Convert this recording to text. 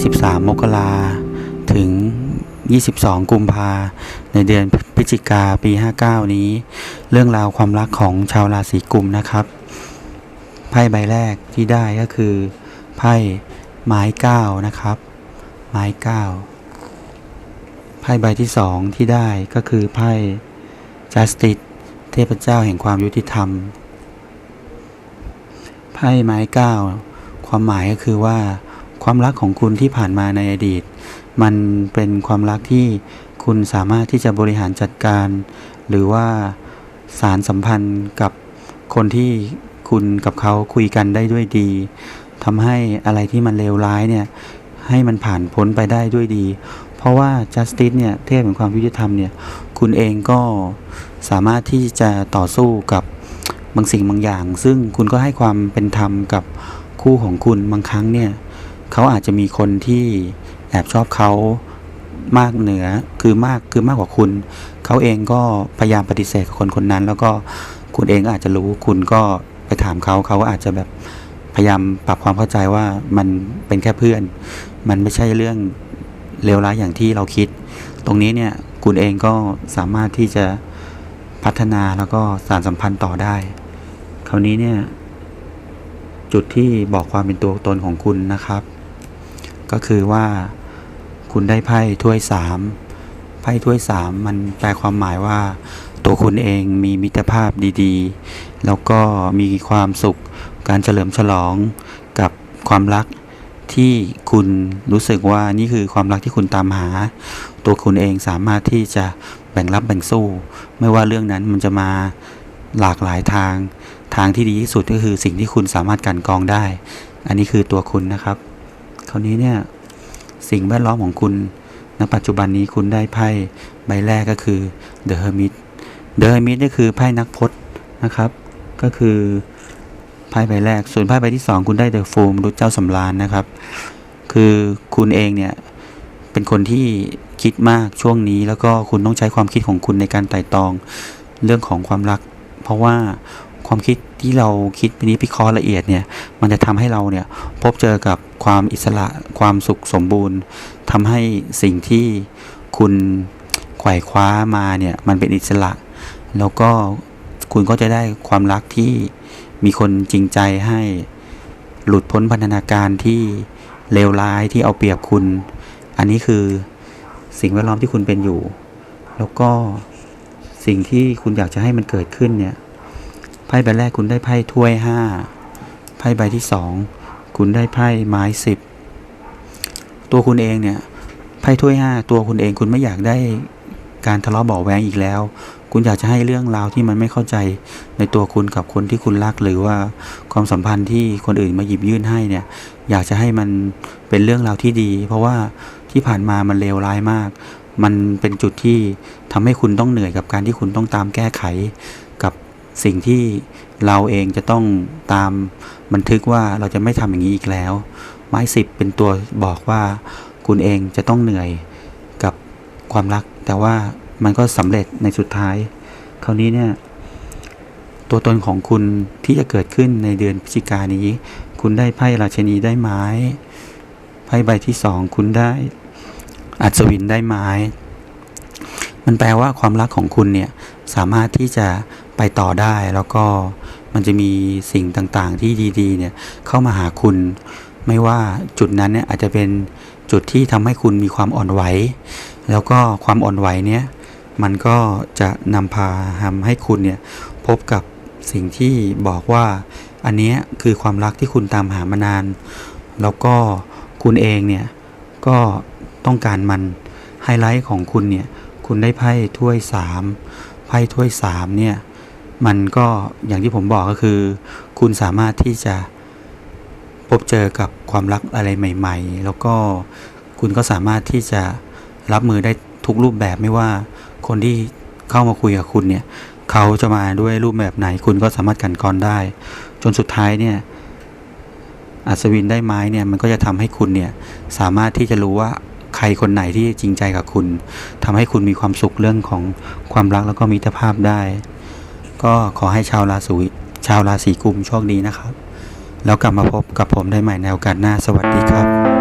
23 มกราถึง 22 กุมภาในเดือนพฤศจิกาปี 59 นี้ เรื่องราวความรักของชาวราศีกุมนะครับ ไพ่ใบแรกที่ได้ก็คือไพ่ไม้เก้านะครับ ไม้เก้าไพ่ใบที่สองที่ได้ก็คือไพ่ justice เทพเจ้าแห่งความยุติธรรม ไพ่ไม้เก้าความหมายก็คือว่า ความรักของคุณที่ผ่านมาในอดีต มันเป็นความรักที่คุณสามารถที่จะบริหารจัดการ หรือว่าสารสัมพันธ์กับคนที่คุณกับเขาคุยกันได้ด้วยดีทำให้อะไรที่มันเลวร้ายเนี่ยให้มันผ่านพ้นไปได้ด้วยดี เพราะว่า justice เนี่ยเทพแห่งความยุติธรรมเนี่ยคุณเองก็สามารถที่จะต่อสู้กับบางสิ่งบางอย่าง ซึ่งคุณก็ให้ความเป็นธรรมกับคู่ของคุณบางครั้งเนี่ย เขาอาจจะมีคนที่แอบชอบเขามากเหนือคือมากคือมากกว่าคุณ เขาเองก็พยายามปฏิเสธคนคนนั้น แล้วก็คุณเองก็อาจจะรู้คุณก็ไปถามเขาเขาก็อาจจะแบบพยายามปรับความเข้าใจว่ามันเป็นแค่เพื่อน มันไม่ใช่เรื่องเลวร้ายอย่างที่เราคิด ตรงนี้เนี่ยคุณเองก็สามารถที่จะพัฒนาแล้วก็สานสัมพันธ์ต่อได้ คราวนี้เนี่ย จุดที่บอกความเป็นตัวตนของคุณนะครับ ก็คือว่าคุณได้ไพ่ถ้วยสามไพ่ถ้วยสามมันแปลความหมายว่า ตัวคุณเองมีมิตรภาพดีๆ แล้วก็มีความสุขการเฉลิมฉลองกับความรักที่คุณรู้สึกว่านี่คือความรักที่คุณตามหา ตัวคุณเองสามารถที่จะแบ่งรับแบ่งสู้ ไม่ว่าเรื่องนั้นมันจะมาหลากหลายทาง ทางที่ดีที่สุดก็คือสิ่งที่คุณสามารถกันกองได้ อันนี้คือตัวคุณนะครับ คราวนี้เนี่ยสิ่งแวดล้อมของคุณณปัจจุบันนี้คุณได้ไพ่ใบแรกก็คือ The Hermit The Hermit นี่คือไพ่นักพจน์นะครับ ก็คือไพ่ใบแรก ส่วนไพ่ใบที่สองคุณได้ The Fool มนุษย์เจ้าสำราญนะครับ คือคุณเองเนี่ยเป็นคนที่คิดมากช่วงนี้แล้วก็คุณต้องใช้ความคิดของคุณในการไต่ตองเรื่องของความรัก เพราะว่าความคิด ที่เราคิดไปนี้พิเคราะห์ละเอียดเนี่ย มันจะทำให้เราเนี่ยพบเจอกับความอิสระความสุขสมบูรณ์ทำให้สิ่งที่คุณไขว่คว้ามาเนี่ยมันเป็นอิสระ แล้วก็คุณก็จะได้ความรักที่มีคนจริงใจให้หลุดพ้นพันธนาการที่เลวร้ายที่เอาเปรียบคุณ อันนี้คือสิ่งแวดล้อมที่คุณเป็นอยู่ แล้วก็สิ่งที่คุณอยากจะให้มันเกิดขึ้นเนี่ย ไพ่ใบแรกคุณได้ไพ่ถ้วยห้าไพ่ใบที่สองคุณได้ไพ่ไม้สิบตัวคุณเองเนี่ยไพ่ถ้วยห้าตัวคุณเองคุณไม่อยากได้การทะเลาะเบาแวงอีกแล้ว คุณอยากจะให้เรื่องราวที่มันไม่เข้าใจในตัวคุณกับคนที่คุณรักหรือว่าความสัมพันธ์ที่คนอื่นมาหยิบยื่นให้เนี่ย อยากจะให้มันเป็นเรื่องราวที่ดี เพราะว่าที่ผ่านมามันเลวร้ายมาก มันเป็นจุดที่ทำให้คุณต้องเหนื่อยกับการที่คุณต้องตามแก้ไข สิ่งที่เราเองจะต้องตามบันทึกว่าเราจะไม่ทำอย่างนี้อีกแล้ว ไม้สิบเป็นตัวบอกว่าคุณเองจะต้องเหนื่อยกับความรัก แต่ว่ามันก็สำเร็จในสุดท้าย คราวนี้เนี่ยตัวตนของคุณที่จะเกิดขึ้นในเดือนพฤศจิกายนนี้ คุณได้ไพ่ราชนีได้ไม้ ไพ่ใบที่สองคุณได้อัศวินได้ไม้ มันแปลว่าความรักของคุณเนี่ยสามารถที่จะ ไปต่อได้แล้วก็มันจะมีสิ่งต่างๆ ที่ดีๆเนี่ยเข้ามาหาคุณ ไม่ว่าจุดนั้นเนี่ยอาจจะเป็นจุดที่ทำให้คุณมีความอ่อนไหว แล้วก็ความอ่อนไหวเนี่ยมันก็จะนำพาทำให้คุณเนี่ยพบกับสิ่งที่บอกว่าอันนี้คือความรักที่คุณตามหามานาน แล้วก็คุณเองเนี่ยก็ต้องการมันไฮไลท์ของคุณเนี่ยคุณได้ไพ่ถ้วยสามไพ่ถ้วยสามเนี่ย มันก็อย่างที่ผมบอกก็คือ คุณสามารถที่จะพบเจอกับความรักอะไรใหม่ ๆ แล้วก็คุณก็สามารถที่จะรับมือได้ทุกรูปแบบไม่ว่าคนที่เข้ามาคุยกับคุณเนี่ยเขาจะมาด้วยรูปแบบไหน คุณก็สามารถกันกรอนได้ จนสุดท้ายเนี่ยอัศวินได้ไม้เนี่ยมันก็จะทำให้คุณเนี่ยสามารถที่จะรู้ว่าใครคนไหนที่จริงใจกับคุณทำให้คุณมีความสุขเรื่องของความรักแล้วก็มิตรภาพได้ ก็ขอให้ชาวราศีชาวราศีกุมโชคดีนะครับ แล้วกลับมาพบกับผมได้ใหม่ในโอกาสหน้าสวัสดีครับ